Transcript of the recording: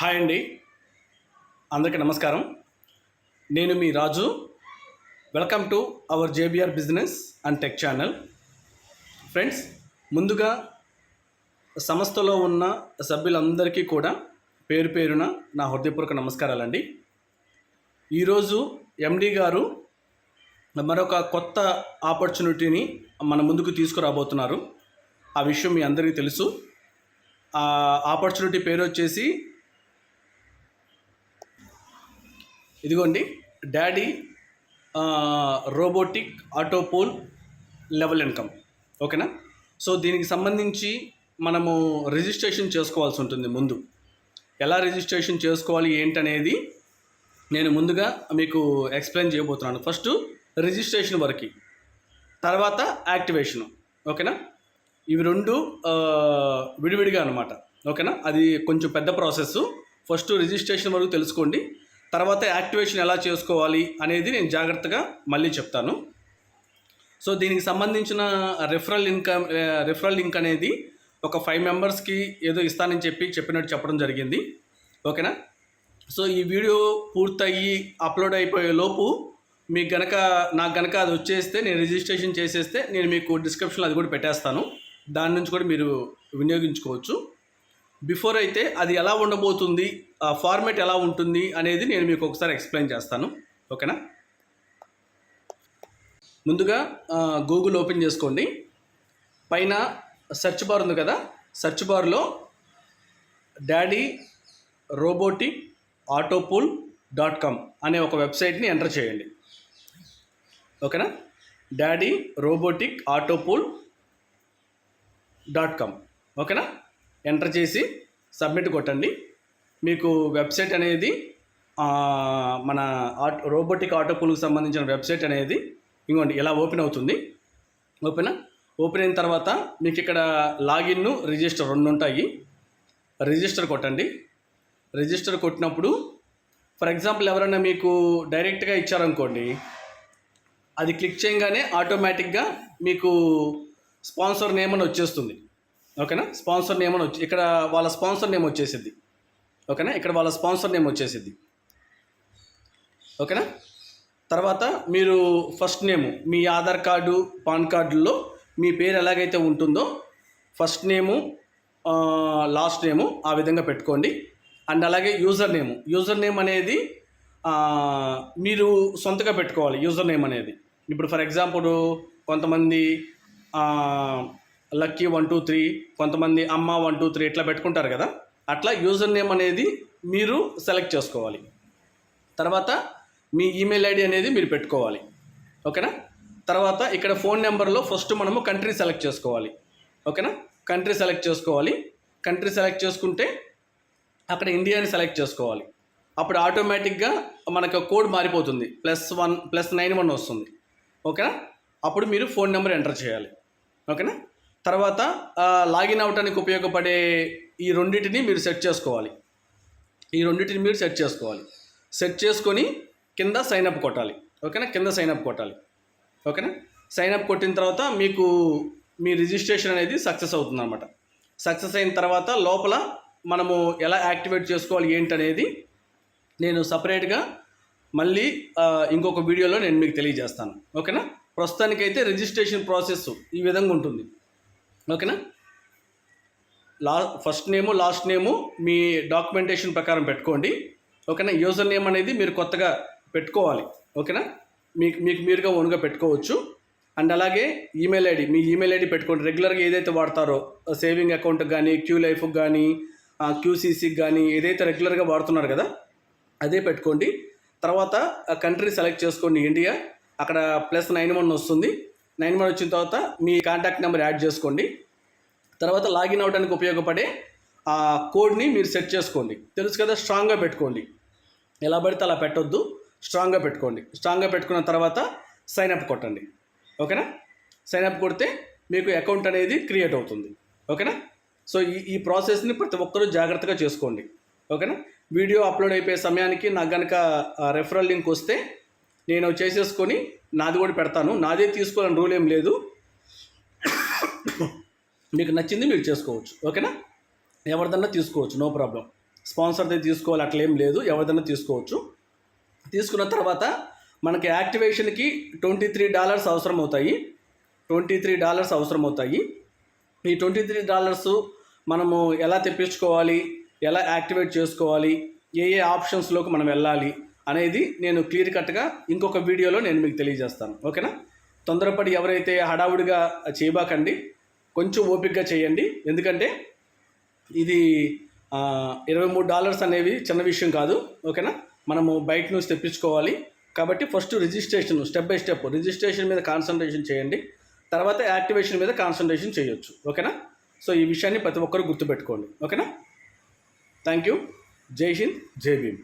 Hi అండి. అందరికీ నమస్కారం. నేను మీ Raju. Welcome to our JBR business and tech channel friends ముందుగా సంస్థలో ఉన్న సభ్యులందరికీ కూడా పేరు పేరున నా హృదయపూర్వక నమస్కారాలండి. ఈరోజు ఎండి గారు మరొక కొత్త ఆపర్చునిటీని మన ముందుకు తీసుకురాబోతున్నారు. ఆ విషయం మీ అందరికీ తెలుసు. ఆ ఆపర్చునిటీ పేరు వచ్చేసి ఇదిగోండి daddy robotic autopool level income ఓకేనా? సో దీనికి సంబంధించి మనము రిజిస్ట్రేషన్ చేసుకోవాల్సి ఉంటుంది ముందు. ఎలా రిజిస్ట్రేషన్ చేసుకోవాలి ఏంటనేది నేను ముందుగా మీకు ఎక్స్ప్లెయిన్ చేయబోతున్నాను. ఫస్ట్ రిజిస్ట్రేషన్ వరకు. తర్వాత యాక్టివేషను. ఓకేనా? ఇవి రెండు విడివిడిగా అనమాట ఓకేనా? అది కొంచెం పెద్ద ప్రాసెస్ ఫస్ట్ రిజిస్ట్రేషన్ వరకు తెలుసుకోండి. తర్వాత యాక్టివేషన్ ఎలా చేసుకోవాలి అనేది నేను జాగ్రత్తగా మళ్ళీ చెప్తాను. సో దీనికి సంబంధించిన రెఫరల్ ఇన్కమ్ రెఫరల్ లింక్ అనేది ఒక ఫైవ్ మెంబర్స్కి ఏదో ఇస్తానని చెప్పి చెప్పినట్టు చెప్పడం జరిగింది. ఓకేనా? సో ఈ వీడియో పూర్తయ్యి అప్లోడ్ అయిపోయే లోపు మీకు గనక నాకు గనక అది వచ్చేస్తే నేను రిజిస్ట్రేషన్ చేసేస్తే నేను మీకు డిస్క్రిప్షన్లో అది కూడా పెట్టేస్తాను. దాని నుంచి కూడా మీరు వినియోగించుకోవచ్చు. బిఫోర్ అయితే అది ఎలా ఉండబోతుంది ఆ ఫార్మేట్ ఎలా ఉంటుంది అనేది నేను మీకు ఒకసారి ఎక్స్ప్లెయిన్ చేస్తాను. ఓకేనా ముందుగా గూగుల్ ఓపెన్ చేసుకోండి. పైన సెర్చ్ బార్ ఉంది కదా సెర్చ్ బార్లో daddy robotic autopool dot com అనే ఒక వెబ్సైట్ని ఎంటర్ చేయండి. ఓకేనా daddy robotic autopool dot com ఓకేనా ఎంటర్ చేసి సబ్మిట్ కొట్టండి. మీకు వెబ్సైట్ అనేది మన ఆటో రోబోటిక్ ఆటోపూల్కి సంబంధించిన వెబ్సైట్ అనేది ఇంకోండి ఇలా ఓపెన్ అవుతుంది. ఓపెనా? ఓపెన్ అయిన తర్వాత మీకు ఇక్కడ లాగిన్ రిజిస్టర్ రెండు ఉంటాయి. రిజిస్టర్ కొట్టండి. రిజిస్టర్ కొట్టినప్పుడు ఫర్ ఎగ్జాంపుల్ ఎవరైనా మీకు డైరెక్ట్గా ఇచ్చారనుకోండి అది క్లిక్ చేయగానే ఆటోమేటిక్గా మీకు స్పాన్సర్ నేమ్ అని వచ్చేస్తుంది. ఓకేనా? స్పాన్సర్ నేమ్ అని వచ్చి ఇక్కడ వాళ్ళ స్పాన్సర్ నేమ్ వచ్చేసిద్ది. ఓకేనా? ఇక్కడ వాళ్ళ స్పాన్సర్ నేమ్ వచ్చేసిద్ది. ఓకేనా? తర్వాత మీరు ఫస్ట్ నేమ్ మీ ఆధార్ కార్డు పాన్ కార్డులో మీ పేరు ఎలాగైతే ఉంటుందో ఫస్ట్ నేము లాస్ట్ నేము ఆ విధంగా పెట్టుకోండి. అండ్ అలాగే యూజర్ నేము. యూజర్ నేమ్ అనేది మీరు సొంతగా పెట్టుకోవాలి యూజర్ నేమ్ అనేది. ఇప్పుడు ఫర్ ఎగ్జాంపుల్ కొంతమంది లక్కీ వన్ టూ త్రీ కొంతమంది అమ్మ వన్ టూ త్రీ ఇట్లా పెట్టుకుంటారు కదా? అట్లా యూజర్ నేమ్ అనేది మీరు సెలెక్ట్ చేసుకోవాలి. తర్వాత మీ ఈమెయిల్ ఐడి అనేది మీరు పెట్టుకోవాలి. ఓకేనా? తర్వాత ఇక్కడ ఫోన్ నెంబర్లో ఫస్ట్ మనము కంట్రీ సెలెక్ట్ చేసుకోవాలి. ఓకేనా? కంట్రీ సెలెక్ట్ చేసుకోవాలి. కంట్రీ సెలెక్ట్ చేసుకుంటే అక్కడ ఇండియాని సెలెక్ట్ చేసుకోవాలి. అప్పుడు ఆటోమేటిక్గా మనకు కోడ్ మారిపోతుంది. Plus one plus nine one వస్తుంది. ఓకేనా? అప్పుడు మీరు ఫోన్ నెంబర్ ఎంటర్ చేయాలి. ఓకేనా? తర్వాత లాగిన్ అవడానికి ఉపయోగపడే ఈ రెండింటిని మీరు సెట్ చేసుకోవాలి. ఈ రెండింటిని మీరు సెట్ చేసుకోవాలి. సెట్ చేసుకొని కింద సైన్ అప్ కొట్టాలి. ఓకేనా? కింద సైన్ అప్ కొట్టాలి. ఓకేనా? సైన్ అప్ కొట్టిన తర్వాత మీకు మీ రిజిస్ట్రేషన్ అనేది సక్సెస్ అవుతుంది అనమాట సక్సెస్ అయిన తర్వాత లోపల మనము ఎలా యాక్టివేట్ చేసుకోవాలి ఏంటనేది నేను సపరేట్గా మళ్ళీ ఇంకొక వీడియోలో నేను మీకు తెలియజేస్తాను. ఓకేనా? ప్రస్తుతానికైతే రిజిస్ట్రేషన్ ప్రాసెస్ ఈ విధంగా ఉంటుంది. ఓకేనా? లా ఫస్ట్ నేము లాస్ట్ నేము మీ డాక్యుమెంటేషన్ ప్రకారం పెట్టుకోండి. ఓకేనా? యూజర్ నేమ్ అనేది మీరు కొత్తగా పెట్టుకోవాలి. ఓకేనా? మీకు మీకు మీరుగా ఓన్గా పెట్టుకోవచ్చు. అండ్ అలాగే ఈమెయిల్ ఐడి మీ ఈమెయిల్ ఐడి పెట్టుకోండి. రెగ్యులర్గా ఏదైతే వాడతారో సేవింగ్ అకౌంట్కి కానీ క్యూ లైఫ్కి కానీ క్యూసీసీకి కానీ ఏదైతే రెగ్యులర్గా వాడుతున్నారు కదా అదే పెట్టుకోండి. తర్వాత కంట్రీ సెలెక్ట్ చేసుకోండి ఇండియా అక్కడ ప్లస్ నైన్ వన్ వస్తుంది. నైన్ వన్ వచ్చిన తర్వాత మీ కాంటాక్ట్ నెంబర్ యాడ్ చేసుకోండి. తర్వాత లాగిన్ అవడానికి ఉపయోగపడే ఆ కోడ్ని మీరు సెట్ చేసుకోండి. తెలుసు కదా స్ట్రాంగ్గా పెట్టుకోండి. ఎలా పడితే అలా పెట్టొద్దు స్ట్రాంగ్గా పెట్టుకోండి. స్ట్రాంగ్గా పెట్టుకున్న తర్వాత సైన్ అప్ కొట్టండి. ఓకేనా? సైన్ అప్ కొడితే మీకు అకౌంట్ అనేది క్రియేట్ అవుతుంది. ఓకేనా? సో ఈ ఈ ప్రాసెస్ని ప్రతి ఒక్కరూ జాగ్రత్తగా చేసుకోండి. ఓకేనా? వీడియో అప్లోడ్ అయిపోయే సమయానికి నాకు కనుక రెఫరల్ లింక్ వస్తే నేను చేసేసుకొని నాది కూడా పెడతాను. నాదే తీసుకోవాలని రూల్ ఏం లేదు. మీకు నచ్చింది మీరు చేసుకోవచ్చు. ఓకేనా? ఎవరిదన్నా తీసుకోవచ్చు నో ప్రాబ్లం. స్పాన్సర్ది తీసుకోవాలి అట్లా ఏం లేదు. ఎవరిదైనా తీసుకోవచ్చు. తీసుకున్న తర్వాత మనకి యాక్టివేషన్కి ట్వంటీ త్రీ డాలర్స్ అవసరం అవుతాయి ట్వంటీ త్రీ డాలర్స్ అవసరం అవుతాయి ఈ ట్వంటీ త్రీ డాలర్స్ మనము ఎలా తెప్పించుకోవాలి ఎలా యాక్టివేట్ చేసుకోవాలి ఏ ఏ ఆప్షన్స్లోకి మనం వెళ్ళాలి అనేది నేను క్లియర్ కట్గా ఇంకొక వీడియోలో నేను మీకు తెలియజేస్తాను. ఓకేనా? తొందరపడి ఎవరైతే హడావుడిగా చేయబాకండి కొంచెం ఓపికగా చేయండి. ఎందుకంటే ఇది ఇరవై మూడు డాలర్స్ అనేవి చిన్న విషయం కాదు. ఓకేనా? మనము బయట నుంచి తెప్పించుకోవాలి. కాబట్టి first registration step by step registration మీద కాన్సన్ట్రేషన్ చేయండి. తర్వాత యాక్టివేషన్ మీద కాన్సన్ట్రేషన్ చేయొచ్చు. ఓకేనా? సో ఈ విషయాన్ని ప్రతి ఒక్కరు గుర్తుపెట్టుకోండి. ఓకేనా? Thank you. జై హింద్ జై భీమ్.